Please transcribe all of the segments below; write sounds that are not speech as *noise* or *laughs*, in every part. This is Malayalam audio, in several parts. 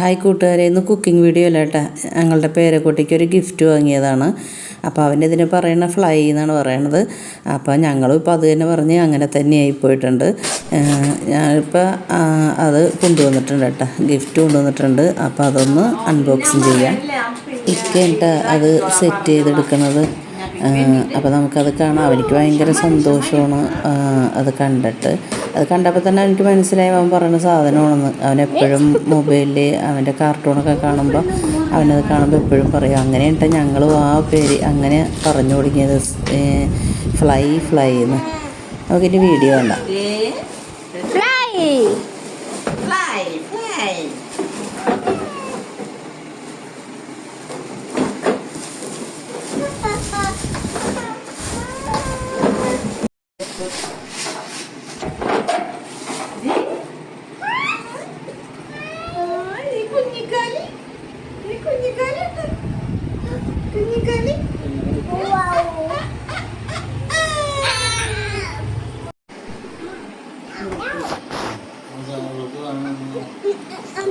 ഹായ് കൂട്ടുകാരെ ഇന്ന് കുക്കിംഗ് വീഡിയോ അല്ല കേട്ടോ. ഞങ്ങളുടെ പേരക്കുട്ടിക്ക് ഒരു ഗിഫ്റ്റ് വാങ്ങിയതാണ്. അപ്പോൾ അവന്റെ ഇതിനെ പറയുന്ന ഫ്ലൈ എന്നാണ് പറയണത്. അപ്പോൾ ഞങ്ങളും ഇപ്പോൾ അത് തന്നെ പറഞ്ഞ് അങ്ങനെ തന്നെയായി പോയിട്ടുണ്ട്. ഞാനിപ്പോൾ അത് കൊണ്ടുവന്നിട്ടുണ്ട് കേട്ടോ. ഗിഫ്റ്റ് കൊണ്ടുവന്നിട്ടുണ്ട്. അപ്പോൾ അതൊന്ന് അൺബോക്സിങ് ചെയ്യാം. ഇക്കേട്ട അത് സെറ്റ് ചെയ്തെടുക്കുന്നത് അപ്പോൾ നമുക്കത് കാണാം. അവനിക്ക് ഭയങ്കര സന്തോഷമാണ് അത് കണ്ടിട്ട്. അത് കണ്ടപ്പോൾ തന്നെ എനിക്ക് മനസ്സിലായി അവൻ പറയുന്ന സാധനമാണെന്ന്. അവൻ എപ്പോഴും മൊബൈലിൽ അവന്റെ കാർട്ടൂണൊക്കെ കാണുമ്പോൾ അവനത് കാണുമ്പോൾ എപ്പോഴും പറയും അങ്ങനെ കേട്ടോ ഞങ്ങൾ ആ പേര്. അങ്ങനെ പറഞ്ഞു തുടങ്ങിയത് ഫ്ലൈ ഫ്ലൈ എന്ന്. നമുക്കിന്റെ വീഡിയോ വേണ്ട Fly! ഫ്ലൈ ഫ്ലൈ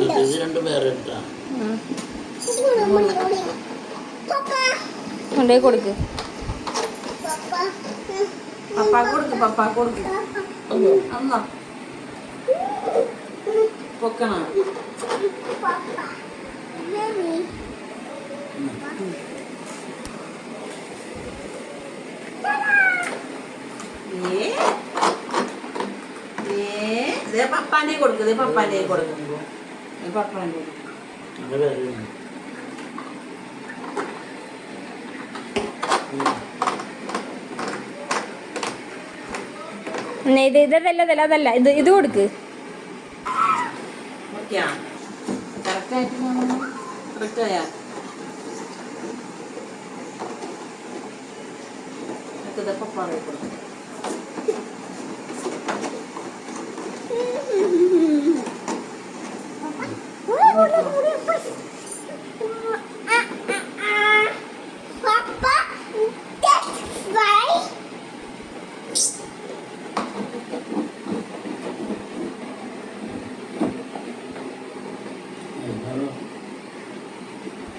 ഇത് രണ്ടും വേറെ എടുത്താ കൊണ്ടേ കൊടുക്ക്. പപ്പാ കൊടുക്ക് പപ്പാ കൊടുക്ക്. അമ്മ പൊക്കണം? പപ്പാന്റെ കൊടുക്കുന്നത് പപ്പാന്റെ കൊടുക്കുന്നു ഇത് ഇതല്ല ഇതല്ല അതല്ല ഇത് ഇത് കൊടുക്ക്. പപ്പാടെ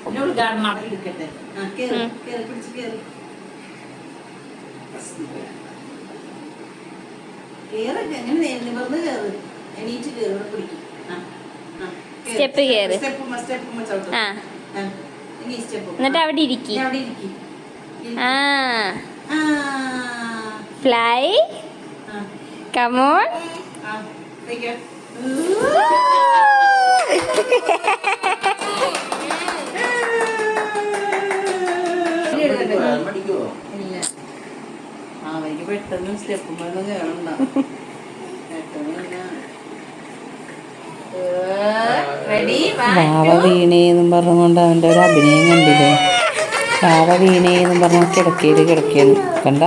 ഉദ്ഘാടനം അവിടെ എടുക്കട്ടെ ആ കേറ് ഉം. കേറ് പിടിച്ച് കേറ്. കേറ് എങ്ങനെ നിവർന്ന് കേറ്? എണീറ്റ് കേറ് പിടിക്കും. ആ, ആ, കേറ്. കയറി. ആ. എന്നിട്ട് അവിടെ ഇരിക്കി. ആ. ഫ്ലൈ കമോൺ ആ, അവനിക്ക് പെട്ടെന്ന് സ്റ്റെപ്പ് മരുന്ന് *laughs* വാവ വീണേന്നും പറഞ്ഞുകൊണ്ട് അവന്റെ ഒരു അഭിനയം കണ്ടില്ലേ? വാവ വീണേന്നും പറഞ്ഞ കിടക്കയിൽ കിടക്കുന്നു. കണ്ട?